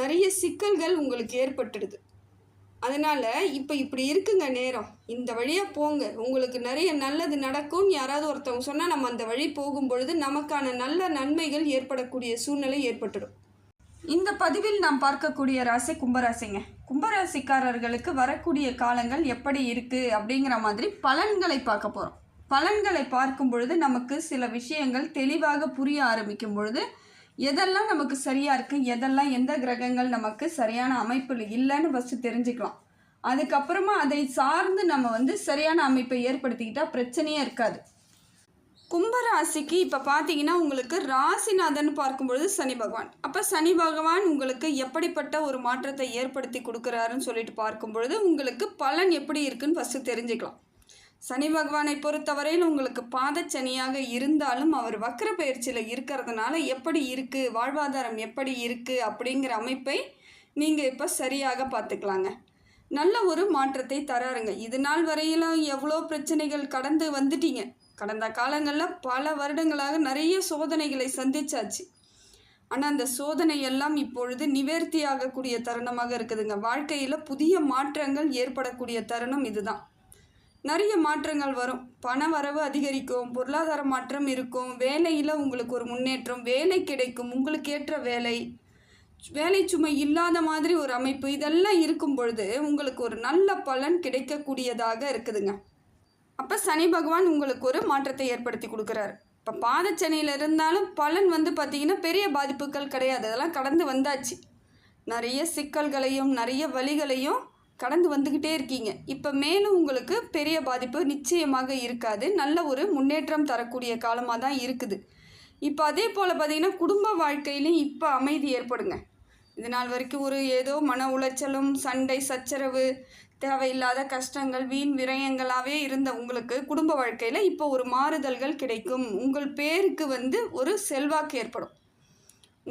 நிறைய சிக்கல்கள் உங்களுக்கு ஏற்பட்டுடுது. அதனால் இப்போ இப்படி இருக்குங்க நேரம். இந்த வழியாக போங்க. உங்களுக்கு நிறைய நல்லது நடக்கும்னு யாராவது ஒருத்தவங்க சொன்னால் நம்ம அந்த வழி போகும் பொழுது நமக்கான நல்ல நன்மைகள் ஏற்படக்கூடிய சூழ்நிலை ஏற்பட்டுடும். இந்த பதிவில் நாம் பார்க்கக்கூடிய ராசி கும்பராசிங்க. கும்பராசிக்காரர்களுக்கு வரக்கூடிய காலங்கள் எப்படி இருக்குது அப்படிங்கிற மாதிரி பலன்களை பார்க்க போகிறோம் பலன்களை பார்க்கும் பொழுது நமக்கு சில விஷயங்கள் தெளிவாக புரிய ஆரம்பிக்கும் பொழுது எதெல்லாம் நமக்கு சரியாக இருக்குது எதெல்லாம் எந்த கிரகங்கள் நமக்கு சரியான அமைப்பில் இல்லைன்னு ஃபஸ்ட்டு தெரிஞ்சுக்கலாம். அதுக்கப்புறமா அதை சார்ந்து நம்ம வந்து சரியான அமைப்பை ஏற்படுத்திக்கிட்டால் பிரச்சனையே இருக்காது. கும்பராசிக்கு இப்போ பார்த்தீங்கன்னா உங்களுக்கு ராசிநாதன் பார்க்கும்பொழுது சனி பகவான். அப்போ சனி பகவான் உங்களுக்கு எப்படிப்பட்ட ஒரு மாற்றத்தை ஏற்படுத்தி கொடுக்குறாருன்னு சொல்லிட்டு பார்க்கும்பொழுது உங்களுக்கு பலன் எப்படி இருக்குன்னு ஃபஸ்ட்டு தெரிஞ்சுக்கலாம். சனி பகவானை பொறுத்தவரையில் உங்களுக்கு பாதச்சனியாக இருந்தாலும் அவர் வக்கர பயிற்சியில் இருக்கிறதுனால எப்படி இருக்குது வாழ்வாதாரம் எப்படி இருக்குது அப்படிங்கிற அமைப்பை நீங்கள் இப்போ சரியாக பார்த்துக்கலாங்க. நல்ல ஒரு மாற்றத்தை தராருங்க. இது நாள் வரையிலும் எவ்வளோ பிரச்சனைகள் கடந்து வந்துட்டீங்க. கடந்த காலங்களில் பல வருடங்களாக நிறைய சோதனைகளை சந்திச்சாச்சு. ஆனால் அந்த சோதனை எல்லாம் இப்பொழுது நிவர்த்தியாகக்கூடிய தருணமாக இருக்குதுங்க. வாழ்க்கையில் புதிய மாற்றங்கள் ஏற்படக்கூடிய தருணம் இதுதான். நிறைய மாற்றங்கள் வரும். பண வரவு அதிகரிக்கும் பொருளாதார மாற்றம் இருக்கும். வேலையில் உங்களுக்கு ஒரு முன்னேற்றம் வேலை கிடைக்கும் உங்களுக்கு ஏற்ற வேலை. வேலை சுமை இல்லாத மாதிரி ஒரு அமைப்பு இதெல்லாம் இருக்கும் பொழுது உங்களுக்கு ஒரு நல்ல பலன் கிடைக்கக்கூடியதாக இருக்குதுங்க. அப்போ சனி பகவான் உங்களுக்கு ஒரு மாற்றத்தை ஏற்படுத்தி கொடுக்குறாரு. இப்போ பாதச்சனியில் இருந்தாலும் பலன் வந்து பார்த்திங்கன்னா பெரிய பாதிப்புகள் கிடையாது. அதெல்லாம் கடந்து வந்தாச்சு. நிறைய சிக்கல்களையும் நிறைய வழிகளையும் கடந்து வந்துக்கிட்டே இருக்கீங்க. இப்போ மேலும் உங்களுக்கு பெரிய பாதிப்பு நிச்சயமாக இருக்காது. நல்ல ஒரு முன்னேற்றம் தரக்கூடிய காலமாக தான் இருக்குது. இப்போ அதே போல் பார்த்திங்கன்னா குடும்ப வாழ்க்கையிலையும் இப்போ அமைதி ஏற்படுங்க. இது நாள் வரைக்கும் ஒரு ஏதோ மன உளைச்சலும் சண்டை சச்சரவு தேவையில்லாத கஷ்டங்கள் வீண் விரயங்களாகவே இருந்த உங்களுக்கு குடும்ப வாழ்க்கையில் இப்போ ஒரு மாறுதல்கள் கிடைக்கும். உங்கள் பேருக்கு வந்து ஒரு செல்வாக்கு ஏற்படும்.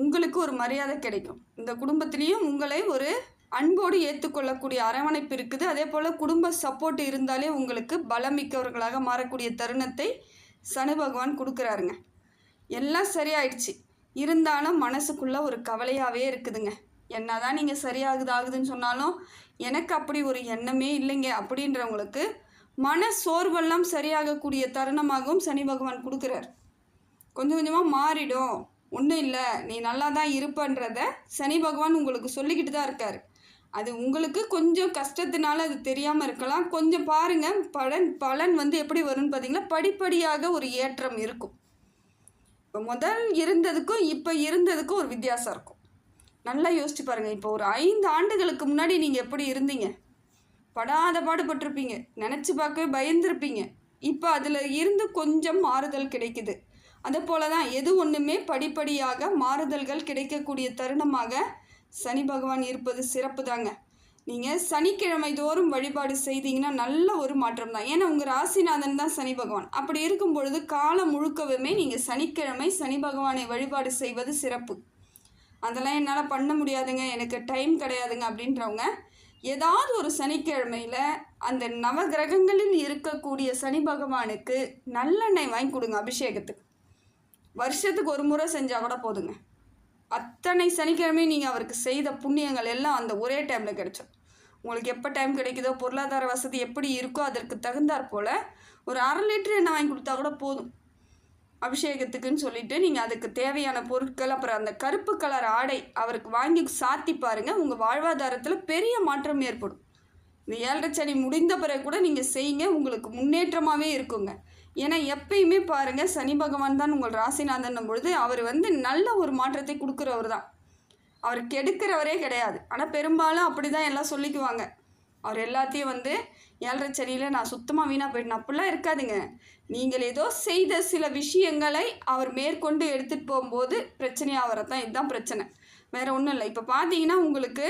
உங்களுக்கு ஒரு மரியாதை கிடைக்கும். இந்த குடும்பத்திலையும் உங்களை ஒரு அன்போடு ஏற்றுக்கொள்ளக்கூடிய அரவணைப்பு இருக்குது. அதே போல் குடும்ப சப்போர்ட் இருந்தாலே உங்களுக்கு பலமிக்கவர்களாக மாறக்கூடிய தருணத்தை சனி பகவான் கொடுக்குறாருங்க. எல்லாம் சரியாயிடுச்சு. இருந்தாலும் மனசுக்குள்ளே ஒரு கவலையாகவே இருக்குதுங்க. என்ன தான் நீங்கள் சரியாகுது ஆகுதுன்னு சொன்னாலும் எனக்கு அப்படி ஒரு எண்ணமே இல்லைங்க அப்படின்றவங்களுக்கு மன சோர்வெல்லாம் சரியாகக்கூடிய தருணமாகவும் சனி பகவான் கொடுக்குறார். கொஞ்சம் கொஞ்சமாக மாறிடும். ஒன்றும் இல்லை. நீ நல்லா தான் இருப்பன்றத சனி பகவான் உங்களுக்கு சொல்லிக்கிட்டு தான் இருக்கார். அது உங்களுக்கு கொஞ்சம் கஷ்டத்தினால அது தெரியாமல் இருக்கலாம். கொஞ்சம் பாருங்கள் பலன் பலன் வந்து எப்படி வரும்னு பார்த்தீங்கன்னா படிப்படியாக ஒரு ஏற்றம் இருக்கும். இப்போ முதல் இருந்ததுக்கும் இப்போ இருந்ததுக்கும் ஒரு வித்தியாசம் இருக்கும். நல்லா யோசிச்சு பாருங்கள் இப்போ ஒரு ஐந்து ஆண்டுகளுக்கு முன்னாடி நீங்கள் எப்படி இருந்தீங்க? படாத பாடுபட்டிருப்பீங்க நினச்சி பார்க்கவே பயந்துருப்பீங்க. இப்போ அதில் இருந்து கொஞ்சம் மாறுதல் கிடைக்குது. அதே போல தான் எது ஒன்றுமே படிப்படியாக மாறுதல்கள் கிடைக்கக்கூடிய தருணமாக சனி பகவான் இருப்பது சிறப்பு தாங்க நீங்கள் சனிக்கிழமை தோறும் வழிபாடு செய்தீங்கன்னா நல்ல ஒரு மாற்றம் தான் ஏன்னா உங்கள் ராசிநாதன் தான் சனி பகவான். அப்படி இருக்கும் பொழுது காலம் முழுக்கவுமே நீங்கள் சனிக்கிழமை சனி பகவானை வழிபாடு செய்வது சிறப்பு. அதெல்லாம் என்னால் பண்ண முடியாதுங்க. எனக்கு டைம் கிடையாதுங்க அப்படின்றவங்க ஏதாவது ஒரு சனிக்கிழமையில் அந்த நவகிரகங்களில் இருக்கக்கூடிய சனி பகவானுக்கு நல்லெண்ணெய் வாங்கி கொடுங்க அபிஷேகத்துக்கு. வருஷத்துக்கு ஒரு முறை செஞ்சால் கூட போதுங்க. அத்தனை சனிக்கிழமையும் நீங்கள் அவருக்கு செய்த புண்ணியங்கள் எல்லாம் அந்த ஒரே டைமில் கிடைச்சோம் உங்களுக்கு எப்போ டைம் கிடைக்குதோ பொருளாதார வசதி எப்படி இருக்கோ அதற்கு தகுந்தாற் போல் ஒரு அரை லிட்டர் எண்ணெய் வாங்கி கொடுத்தா கூட போதும். அபிஷேகத்துக்குன்னு சொல்லிட்டு நீங்கள் அதுக்கு தேவையான பொருட்கள் அப்புறம் அந்த கருப்பு கலர் ஆடை அவருக்கு வாங்கி சாத்தி பாருங்கள் உங்கள் வாழ்வாதாரத்தில் பெரிய மாற்றம் ஏற்படும். இந்த ஏழரை சனி முடிந்த பிறகு கூட நீங்கள் செய்யுங்க. உங்களுக்கு முன்னேற்றமாகவே இருக்குங்க. ஏன்னா எப்பயுமே பாருங்கள் சனி பகவான் தான் உங்கள் ராசிநாதன் பொழுது அவர் வந்து நல்ல ஒரு மாற்றத்தை கொடுக்குறவர் தான். அவர் கெடுக்கிறவரே கிடையாது. ஆனால் பெரும்பாலும் அப்படி தான் எல்லாம் சொல்லிக்குவாங்க. அவர் எல்லாத்தையும் வந்து ஏழரை சனியில் நான் சுத்தமாக வீணாக போயிட்டேன் அப்படிலாம் இருக்காதுங்க. நீங்கள் ஏதோ செய்த சில விஷயங்களை அவர் மேற்கொண்டு எடுத்துகிட்டு போகும்போது பிரச்சனையாக வரதான் இதுதான் பிரச்சனை. வேறு ஒன்றும் இல்லை. இப்போ பார்த்தீங்கன்னா உங்களுக்கு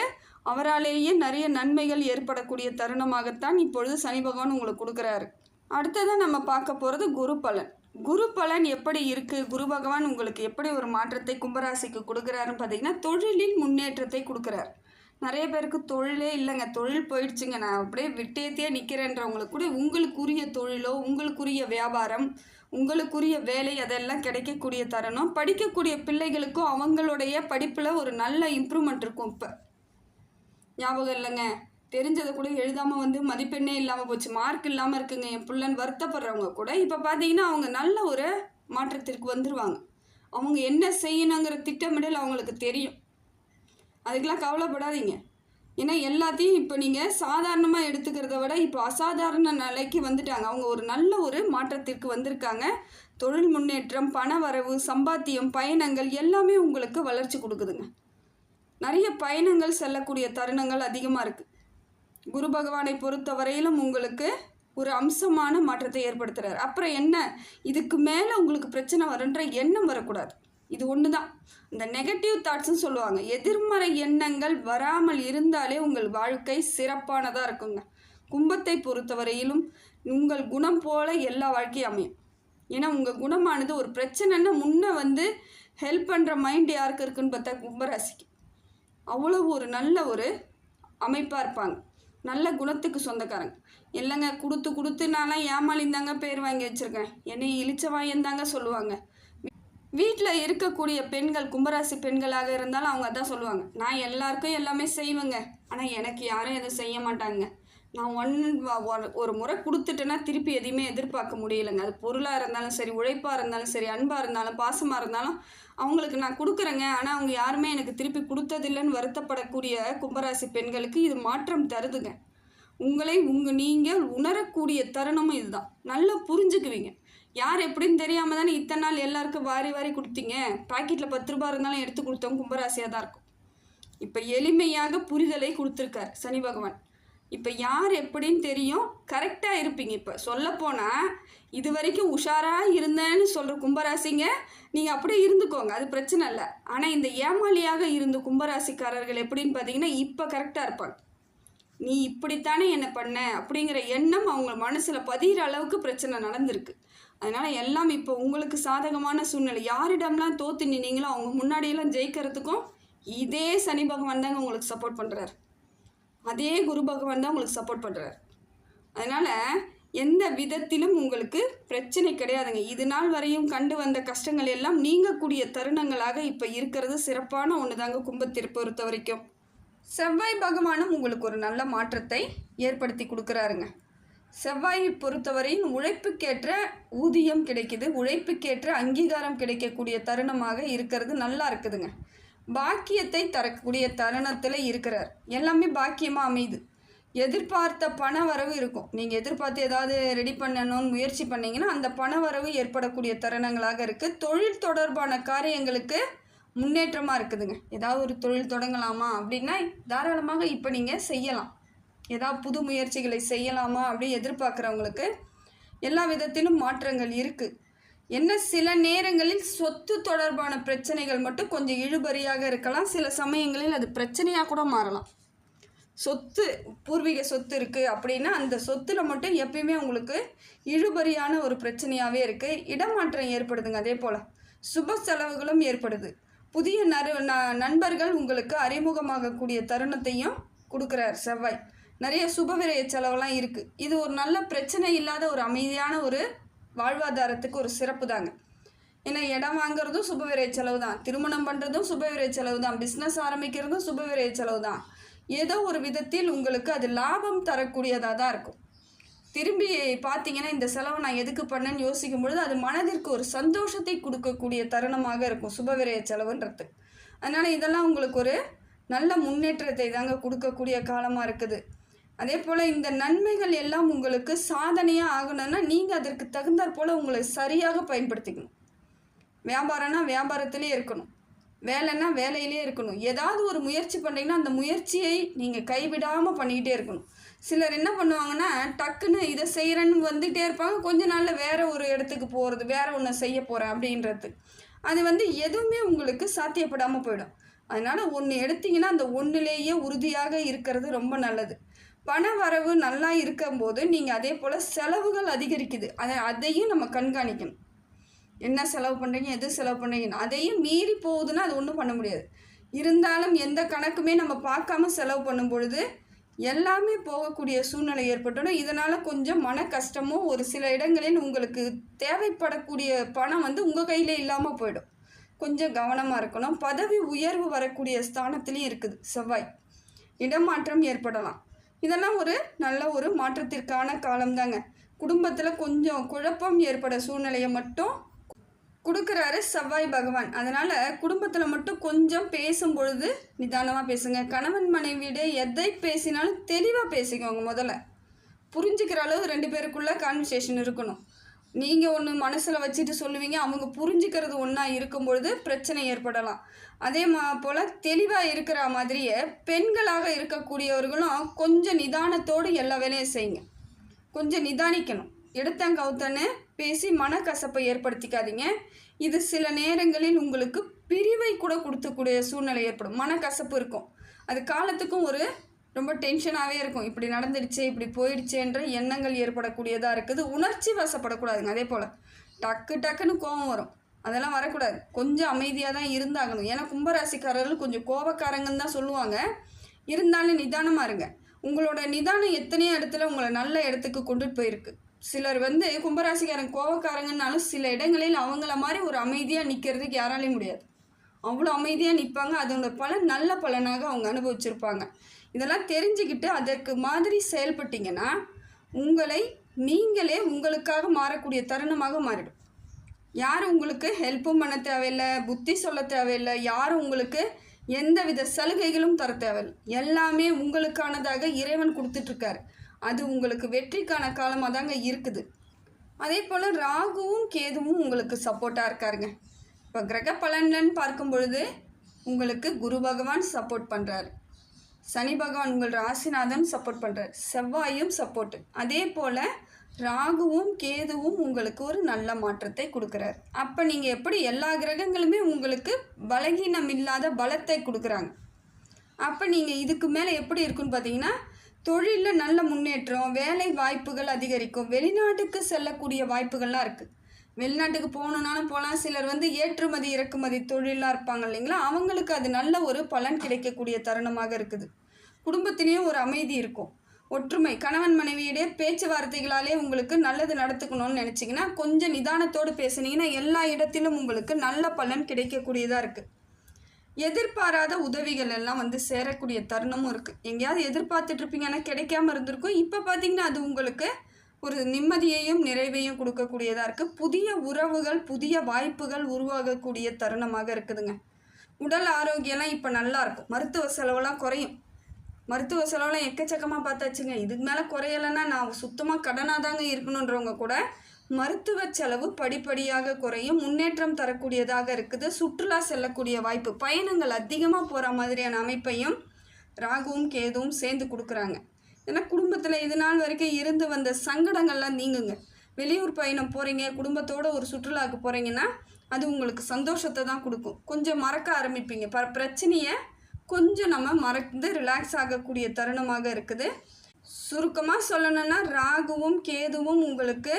அவராலேயே நிறைய நன்மைகள் ஏற்படக்கூடிய தருணமாகத்தான் இப்பொழுது சனி பகவான் உங்களுக்கு கொடுக்குறாரு. அடுத்ததான் நம்ம பார்க்க போகிறது குரு பலன். குரு பலன் எப்படி இருக்குது குரு பகவான் உங்களுக்கு எப்படி ஒரு மாற்றத்தை கும்பராசிக்கு கொடுக்குறாருன்னு பார்த்தீங்கன்னா தொழிலில் முன்னேற்றத்தை கொடுக்குறாரு. நிறைய பேருக்கு தொழிலே இல்லைங்க. தொழில் போயிடுச்சுங்க. நான் அப்படியே விட்டேத்தே நிற்கிறேன்றவங்களுக்கு கூட உங்களுக்குரிய தொழிலோ உங்களுக்குரிய வியாபாரம் உங்களுக்குரிய வேலை அதெல்லாம் கிடைக்கக்கூடிய தருணம் படிக்கக்கூடிய பிள்ளைகளுக்கும் அவங்களுடைய படிப்பில் ஒரு நல்ல இம்ப்ரூவ்மெண்ட் இருக்கும் இப்போ. ஞாபகம் இல்லைங்க? தெரிஞ்சதை கூட எழுதாமல் வந்து மதிப்பெண்ணே இல்லாமல் போச்சு. மார்க் இல்லாமல் இருக்குங்க. என் பிள்ளைன்னு வருத்தப்படுறவங்க கூட இப்போ பார்த்தீங்கன்னா அவங்க நல்ல ஒரு மாற்றத்திற்கு வந்துடுவாங்க அவங்க என்ன செய்யணுங்கிற திட்டமிடல் அவங்களுக்கு தெரியும். அதுக்கெல்லாம் கவலைப்படாதீங்க. ஏன்னா எல்லாத்தையும் இப்போ நீங்கள் சாதாரணமாக எடுத்துக்கிறத விட இப்போ அசாதாரண நிலைக்கு வந்துட்டாங்க. அவங்க ஒரு நல்ல ஒரு மாற்றத்திற்கு வந்திருக்காங்க. தொழில் முன்னேற்றம் பண வரவு சம்பாத்தியம் பயணங்கள் எல்லாமே உங்களுக்கு வளர்ச்சி கொடுக்குதுங்க. நிறைய பயணங்கள் செல்லக்கூடிய தருணங்கள் அதிகமாக இருக்குது குரு பகவானை பொறுத்தவரையிலும் உங்களுக்கு ஒரு அம்சமான மாற்றத்தை ஏற்படுத்துகிறார் அப்புறம் என்ன? இதுக்கு மேலே உங்களுக்கு பிரச்சனை வருன்ற எண்ணம் வரக்கூடாது. இது ஒன்று தான் இந்த நெகட்டிவ் தாட்ஸ்ன்னு சொல்லுவாங்க. எதிர்மறை எண்ணங்கள் வராமல் இருந்தாலே உங்கள் வாழ்க்கை சிறப்பானதாக இருக்குங்க. கும்பத்தை பொறுத்தவரையிலும் உங்கள் குணம் போல எல்லா வாழ்க்கையும் அமையும். ஏன்னா உங்கள் குணமானது ஒரு பிரச்சனைன்னா முன்னே வந்து ஹெல்ப் பண்ணுற மைண்ட் யாருக்கு இருக்குன்னு பார்த்தா கும்பராசிக்கு. அவ்வளோ ஒரு நல்ல ஒரு அமைப்பாக இருப்பாங்க. நல்ல குணத்துக்கு சொந்தக்காரங்க. இல்லைங்க கொடுத்து கொடுத்து நான்லாம் ஏமாளிந்தாங்க பேர் வாங்கி வச்சுருக்கேன். என்னை இழிச்ச வாயந்தாங்க சொல்லுவாங்க. வீட்டில் இருக்கக்கூடிய பெண்கள் கும்பராசி பெண்களாக இருந்தாலும் அவங்க அதான் சொல்லுவாங்க. நான் எல்லாருக்கும் எல்லாமே செய்வேங்க. ஆனால் எனக்கு யாரும் எதுவும் செய்ய மாட்டாங்க. நான் ஒன் ஒரு முறை கொடுத்துட்டேன்னா திருப்பி எதையுமே எதிர்பார்க்க முடியலைங்க. அது பொருளாக இருந்தாலும் சரி உழைப்பாக இருந்தாலும் சரி அன்பாக இருந்தாலும் பாசமாக இருந்தாலும் அவங்களுக்கு நான் கொடுக்குறேங்க. ஆனால் அவங்க யாருமே எனக்கு திருப்பி கொடுத்ததில்லைன்னு வருத்தப்படக்கூடிய கும்பராசி பெண்களுக்கு இது மாற்றம் தருதுங்க. உங்களை உங்கள் நீங்கள் உணரக்கூடிய தருணமும் இதுதான். நல்லா புரிஞ்சுக்குவீங்க. யார் எப்படின்னு தெரியாமல் தானே இத்தனை நாள் எல்லாருக்கும் வாரி வாரி கொடுத்தீங்க. பாக்கெட்டில் பத்து ரூபா இருந்தாலும் எடுத்து கொடுத்தவங்க கும்பராசியாக தான் இருக்கும். இப்போ எளிமையாக புரிதலை கொடுத்துருக்கார் சனி பகவான். இப்போ யார் எப்படின்னு தெரியும்? கரெக்டாக இருப்பீங்க இப்போ. சொல்லப்போனால் இது வரைக்கும் உஷாராக இருந்தேன்னு சொல்கிற கும்பராசிங்க நீங்கள் அப்படியே இருந்துக்கோங்க. அது பிரச்சனை இல்லை. ஆனால் இந்த ஏமாளியாக இருந்த கும்பராசிக்காரர்கள் எப்படின்னு பார்த்தீங்கன்னா இப்போ கரெக்டாக இருப்பாங்க. நீ இப்படித்தானே என்ன பண்ண அப்படிங்கிற எண்ணம் அவங்க மனசில் பதிகிற அளவுக்கு பிரச்சனை நடந்திருக்கு. அதனால் எல்லாம் இப்போ உங்களுக்கு சாதகமான சூழ்நிலை. யாரிடம்லாம் தோற்று நின்னீங்களோ அவங்க முன்னாடியெல்லாம் ஜெயிக்கிறதுக்கும் இதே சனி பகவான் தாங்க உங்களுக்கு சப்போர்ட் பண்ணுறாரு அதே குரு பகவான் தான் உங்களுக்கு சப்போர்ட் பண்ணுறாரு அதனால் எந்த விதத்திலும் உங்களுக்கு பிரச்சனை கிடையாதுங்க. இது நாள் வரையும் கண்டு வந்த கஷ்டங்கள் எல்லாம் நீங்கக்கூடிய தருணங்களாக இப்போ இருக்கிறது சிறப்பான ஒன்று தாங்க கும்பத்தை பொறுத்த வரைக்கும். செவ்வாய் பகவானும் உங்களுக்கு ஒரு நல்ல மாற்றத்தை ஏற்படுத்தி கொடுக்குறாருங்க. செவ்வாயை பொறுத்தவரையும் உழைப்புக்கேற்ற ஊதியம் கிடைக்குது. உழைப்புக்கேற்ற அங்கீகாரம் கிடைக்கக்கூடிய தருணமாக இருக்கிறது. நல்லா இருக்குதுங்க. பாக்கியத்தை தரக்கூடிய தருணத்தில் இருக்கிறார். எல்லாமே பாக்கியமாக அமையுது. எதிர்பார்த்த பண வரவு இருக்கும். நீங்கள் எதிர்பார்த்து ஏதாவது ரெடி பண்ணணும்னு முயற்சி பண்ணீங்கன்னா அந்த பண வரவு ஏற்படக்கூடிய தருணங்களாக இருக்குது தொழில் தொடர்பான காரியங்களுக்கு முன்னேற்றமாக இருக்குதுங்க. ஏதாவது ஒரு தொழில் தொடங்கலாமா அப்படின்னா தாராளமாக இப்போ நீங்கள் செய்யலாம். ஏதாவது புது முயற்சிகளை செய்யலாமா அப்படி எதிர்பார்க்குறவங்களுக்கு எல்லா விதத்திலும் மாற்றங்கள் இருக்குது என்ன சில நேரங்களில் சொத்து தொடர்பான பிரச்சனைகள் மட்டும் கொஞ்சம் இழுபறியாக இருக்கலாம். சில சமயங்களில் அது பிரச்சனையாக கூட மாறலாம். சொத்து பூர்வீக சொத்து இருக்குது அப்படின்னா அந்த சொத்தில் மட்டும் எப்பயுமே உங்களுக்கு இழுபறியான ஒரு பிரச்சனையாகவே இருக்குது இடமாற்றம் ஏற்படுதுங்க அதே போல். சுப செலவுகளும் ஏற்படுது. புதிய நறு ந- நண்பர்கள் உங்களுக்கு அறிமுகமாகக்கூடிய தருணத்தையும் கொடுக்குறார் செவ்வாய். நிறைய சுபவிரய செலவெல்லாம் இருக்குது இது ஒரு நல்ல பிரச்சனை இல்லாத ஒரு அமைதியான ஒரு வாழ்வாதாரத்துக்கு ஒரு சிறப்பு தாங்க. ஏன்னா இடம் வாங்குறதும் சுபவிரை செலவு தான். திருமணம் பண்ணுறதும் சுபவிரை செலவு தான். பிஸ்னஸ் ஆரம்பிக்கிறதும் சுபவிரை செலவு தான். ஏதோ ஒரு விதத்தில் உங்களுக்கு அது லாபம் தரக்கூடியதாக தான் இருக்கும். திரும்பி பார்த்தீங்கன்னா இந்த செலவை நான் எதுக்கு பண்ணேன்னு யோசிக்கும் பொழுது அது மனதிற்கு ஒரு சந்தோஷத்தை கொடுக்கக்கூடிய தருணமாக இருக்கும் சுபவிரய செலவுன்றது. அதனால் இதெல்லாம் உங்களுக்கு ஒரு நல்ல முன்னேற்றத்தை தாங்க கொடுக்கக்கூடிய காலமாக இருக்குது. அதே போல் இந்த நன்மைகள் எல்லாம் உங்களுக்கு சாதனையாக ஆகணும்னா நீங்கள் அதற்கு தகுந்தாற் போல் உங்களை சரியாக பயன்படுத்திக்கணும். வியாபாரம்னா வியாபாரத்திலே இருக்கணும். வேலைன்னா வேலையிலே இருக்கணும். ஏதாவது ஒரு முயற்சி பண்ணுறீங்கன்னா அந்த முயற்சியை நீங்கள் கைவிடாமல் பண்ணிக்கிட்டே இருக்கணும். சிலர் என்ன பண்ணுவாங்கன்னா டக்குன்னு இதை செய்கிறேன்னு வந்துகிட்டே இருப்பாங்க. கொஞ்ச நாளில் வேறு ஒரு இடத்துக்கு போகிறது வேறு ஒன்று செய்ய போகிறேன் அப்படின்றது. அது வந்து எதுவுமே உங்களுக்கு சாத்தியப்படாமல் போயிடும். அதனால் ஒன்று எடுத்திங்கன்னா அந்த ஒன்றுலேயே உறுதியாக இருக்கிறது ரொம்ப நல்லது. பண வரவு நல்லா இருக்கும்போது நீங்கள் அதே போல் செலவுகள் அதிகரிக்குது. அதை அதையும் நம்ம கண்காணிக்கணும். என்ன செலவு பண்ணுறீங்க எது செலவு பண்ணுறீங்கன்னு அதையும் மீறி போகுதுன்னா அது ஒன்றும் பண்ண முடியாது. இருந்தாலும் எந்த கணக்குமே நம்ம பார்க்காம செலவு பண்ணும் பொழுது எல்லாமே போகக்கூடிய சூழ்நிலை ஏற்பட்டோம் இதனால் கொஞ்சம் மன கஷ்டமும் ஒரு சில இடங்களில் உங்களுக்கு தேவைப்படக்கூடிய பணம் வந்து உங்கள் கையில் இல்லாமல் போயிடும். கொஞ்சம் கவனமாக இருக்கணும். பதவி உயர்வு வரக்கூடிய ஸ்தானத்துலேயும் இருக்குது செவ்வாய். இடமாற்றம் ஏற்படலாம். இதெல்லாம் ஒரு நல்ல ஒரு மாற்றத்திற்கான காலம்தாங்க. குடும்பத்தில் கொஞ்சம் குழப்பம் ஏற்பட சூழ்நிலையை மட்டும் கொடுக்குறாரு செவ்வாய் பகவான். அதனால் குடும்பத்தில் மட்டும் கொஞ்சம் பேசும் பொழுது நிதானமாக பேசுங்க. கணவன் மனைவியிட எதை பேசினாலும் தெளிவாக பேசிக்கோங்க முதல்ல. புரிஞ்சுக்கிற அளவு ரெண்டு பேருக்குள்ளே கான்வர்சேஷன் இருக்கணும். நீங்கள் ஒன்று மனசில் வச்சுட்டு சொல்லுவீங்க அவங்க புரிஞ்சுக்கிறது ஒன்றா இருக்கும் பொழுது பிரச்சனை ஏற்படலாம். அதே மா போல் தெளிவாக இருக்கிற மாதிரியே பெண்களாக இருக்கக்கூடியவர்களும் கொஞ்சம் நிதானத்தோடு எல்லா வேலையும் செய்யுங்க. கொஞ்சம் நிதானிக்கணும். எடுத்தன் கவுத்தன்னு பேசி மனக்கசப்பை ஏற்படுத்திக்காதீங்க. இது சில நேரங்களில் உங்களுக்கு பிரிவை கூட கொடுத்துக்கூடிய சூழ்நிலை ஏற்படும். மனக்கசப்பு இருக்கும். அது காலத்துக்கும் ஒரு ரொம்ப டென்ஷனாகவே இருக்கும். இப்படி நடந்துடுச்சு இப்படி போயிடுச்சேன்ற எண்ணங்கள் ஏற்படக்கூடியதாக இருக்குது. உணர்ச்சி வசப்படக்கூடாதுங்க அதே போல். டக்கு டக்குன்னு கோபம் வரும். அதெல்லாம் வரக்கூடாது. கொஞ்சம் அமைதியாக தான் இருந்தாகணும். ஏன்னா கும்பராசிக்காரர்கள் கொஞ்சம் கோபக்காரங்கன்னு தான் சொல்லுவாங்க. இருந்தாலும் நிதானமாக இருங்க. உங்களோட நிதானம் எத்தனையோ இடத்துல உங்களை நல்ல இடத்துக்கு கொண்டுட்டு போயிருக்கு. சிலர் வந்து கும்பராசிக்காரன் கோவக்காரங்கன்னாலும் சில இடங்களில் அவங்கள மாதிரி ஒரு அமைதியாக நிற்கிறதுக்கு யாராலையும் முடியாது. அவ்வளோ அமைதியாக நிற்பாங்க அதோட பலன் நல்ல பலனாக அவங்க அனுபவிச்சிருப்பாங்க. இதெல்லாம் தெரிஞ்சுக்கிட்டு அதற்கு மாதிரி செயல்பட்டீங்கன்னா உங்களை நீங்களே உங்களுக்காக மாறக்கூடிய தருணமாக மாறிடும். யாரும் உங்களுக்கு ஹெல்ப்பும் பண்ண தேவையில்லை புத்தி சொல்ல தேவையில்லை யாரும் உங்களுக்கு எந்த வித சலுகைகளும் தர தேவையில்லை. எல்லாமே உங்களுக்கானதாக இறைவன் கொடுத்துட்ருக்காரு. அது உங்களுக்கு வெற்றிக்கான காலமாக தாங்க இருக்குது. அதே போல் ராகுவும் கேதுவும் உங்களுக்கு சப்போர்ட்டாக இருக்காருங்க. இப்போ கிரக பலன்கள்னு பார்க்கும் பொழுது உங்களுக்கு குரு பகவான் சப்போர்ட் பண்ணுறார் சனி பகவான் உங்கள் ராசிநாதன் சப்போர்ட் பண்ணுறார் செவ்வாயும் சப்போர்ட்டு அதே போல் ராகுவும் கேதுவும் உங்களுக்கு ஒரு நல்ல மாற்றத்தை கொடுக்குறாரு. அப்போ நீங்கள் எப்படி எல்லா கிரகங்களுமே உங்களுக்கு பலகீனம் இல்லாத பலத்தை கொடுக்குறாங்க. அப்போ நீங்கள் இதுக்கு மேலே எப்படி இருக்குன்னு பார்த்தீங்கன்னா தொழிலில் நல்ல முன்னேற்றம் வேலை வாய்ப்புகள் அதிகரிக்கும் வெளிநாட்டுக்கு செல்லக்கூடிய வாய்ப்புகள்லாம் இருக்குது வெளிநாட்டுக்கு போகணுன்னாலும் போகலாம். சிலர் வந்து ஏற்றுமதி இறக்குமதி தொழிலாக இருப்பாங்க இல்லைங்களா? அவங்களுக்கு அது நல்ல ஒரு பலன் கிடைக்கக்கூடிய தருணமாக இருக்குது. குடும்பத்திலேயும் ஒரு அமைதி இருக்கும். ஒற்றுமை. கணவன் மனைவியிடையே பேச்சுவார்த்தைகளாலே உங்களுக்கு நல்லது நடத்துக்கணும்னு நினச்சிங்கன்னா கொஞ்சம் நிதானத்தோடு பேசுனீங்கன்னா எல்லா இடத்திலும் உங்களுக்கு நல்ல பலன் கிடைக்கக்கூடியதாக இருக்குது எதிர்பாராத உதவிகள் எல்லாம் வந்து சேரக்கூடிய தருணமும் இருக்குது எங்கேயாவது எதிர்பார்த்துட்ருப்பீங்க ஆனால் கிடைக்காம இருந்திருக்கும். இப்போ பார்த்தீங்கன்னா அது உங்களுக்கு ஒரு நிம்மதியையும் நிறைவையும் கொடுக்கக்கூடியதாக இருக்குது புதிய உறவுகள் புதிய வாய்ப்புகள் உருவாகக்கூடிய தருணமாக இருக்குதுங்க. உடல் ஆரோக்கியம்லாம் இப்போ நல்லா இருக்கும். மருத்துவ செலவெல்லாம் குறையும். மருத்துவ செலவெல்லாம் எக்கச்சக்கமாக பார்த்தாச்சுங்க. இதுக்கு மேலே குறையலைன்னா நான் சுத்தமாக கடனாக தாங்க இருக்கணுன்றவங்க கூட மருத்துவ செலவு படிப்படியாக குறையும். முன்னேற்றம் தரக்கூடியதாக இருக்குது. சுற்றுலா செல்லக்கூடிய வாய்ப்பு. பயணங்கள் அதிகமாக போகிற மாதிரியான அமைப்பையும் ராகுவும் கேதுவும் சேர்ந்து கொடுக்குறாங்க. ஏன்னா குடும்பத்தில் இது நாள் வரைக்கும் இருந்து வந்த சங்கடங்கள்லாம் நீங்குங்க. வெளியூர் பயணம் போகிறீங்க குடும்பத்தோட ஒரு சுற்றுலாவுக்கு போகிறீங்கன்னா அது உங்களுக்கு சந்தோஷத்தை தான் கொடுக்கும். கொஞ்சம் மறக்க ஆரம்பிப்பீங்க. ப பிரச்சனையை கொஞ்சம் நம்ம மறந்து ரிலாக்ஸ் ஆகக்கூடிய தருணமாக இருக்குது. சுருக்கமாக சொல்லணும்னா ராகுவும் கேதுவும் உங்களுக்கு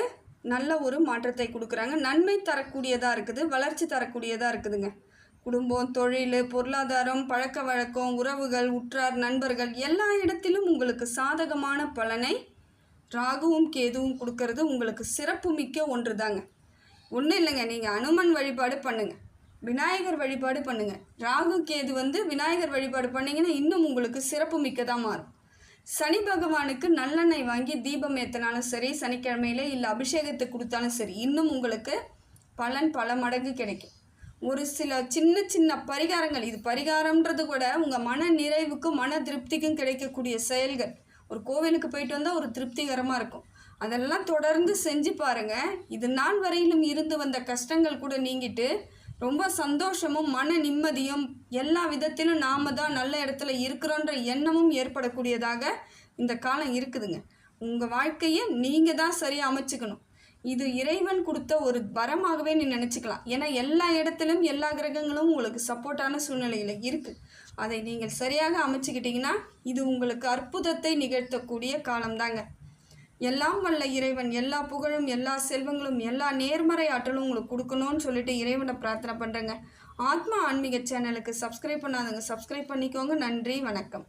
நல்ல ஒரு மாற்றத்தை கொடுக்குறாங்க. நன்மை தரக்கூடியதாக இருக்குது வளர்ச்சி தரக்கூடியதாக இருக்குதுங்க. குடும்பம் தொழில் பொருளாதாரம் பழக்க வழக்கம் உறவுகள் உற்றார் நண்பர்கள் எல்லா இடத்திலும் உங்களுக்கு சாதகமான பலனை ராகுவும் கேதுவும் கொடுக்கறது. உங்களுக்கு சிறப்பு மிக்க ஒன்று தாங்க ஒன்றும் இல்லைங்க நீங்கள் அனுமன் வழிபாடு பண்ணுங்கள் விநாயகர் வழிபாடு பண்ணுங்கள் ராகு கேது வந்து விநாயகர் வழிபாடு பண்ணிங்கன்னா இன்னும் உங்களுக்கு சிறப்பு மிக்கதாக மாறும். சனி பகவானுக்கு நல்லெண்ணெய் வாங்கி தீபம் ஏற்றினாலும் சரி சனிக்கிழமையில இல்லை அபிஷேகத்தை கொடுத்தாலும் சரி இன்னும் உங்களுக்கு பலன் பல மடங்கு கிடைக்கும். ஒரு சில சின்ன சின்ன பரிகாரங்கள். இது பரிகாரம்ன்றது கூட உங்கள் மன நிறைவுக்கும் மன திருப்திக்கும் கிடைக்கக்கூடிய செயல்கள். ஒரு கோவிலுக்கு போயிட்டு வந்தால் ஒரு திருப்திகரமாக இருக்கும். அதெல்லாம் தொடர்ந்து செஞ்சு பாருங்கள் இது நாள் வரையிலும் இருந்து வந்த கஷ்டங்கள் கூட நீங்கிட்டு ரொம்ப சந்தோஷமும் மன நிம்மதியும் எல்லா விதத்திலும் நாம தான் நல்ல இடத்துல இருக்கிறோன்ற எண்ணமும் ஏற்படக்கூடியதாக இந்த காலம் இருக்குதுங்க. உங்கள் வாழ்க்கையை நீங்கள் தான் சரியாக அமைச்சுக்கணும். இது இறைவன் கொடுத்த ஒரு வரமாகவே நீ நினச்சிக்கலாம். ஏன்னா எல்லா இடத்துலையும் எல்லா கிரகங்களும் உங்களுக்கு சப்போர்ட்டான சூழ்நிலையில் இருக்குது அதை நீங்கள் சரியாக அமைச்சுக்கிட்டிங்கன்னா இது உங்களுக்கு அற்புதத்தை நிகழ்த்தக்கூடிய காலம்தாங்க. எல்லாம் வல்ல இறைவன் எல்லா புகழும் எல்லா செல்வங்களும் எல்லா நேர்மறை ஆற்றலும் உங்களுக்கு கொடுக்கணும்னு சொல்லிட்டு இறைவனை பிரார்த்தனை பண்ணுறேங்க ஆத்மா ஆன்மீக சேனலுக்கு சப்ஸ்கிரைப் பண்ணாதவங்க சப்ஸ்கிரைப் பண்ணிக்கோங்க. நன்றி வணக்கம்.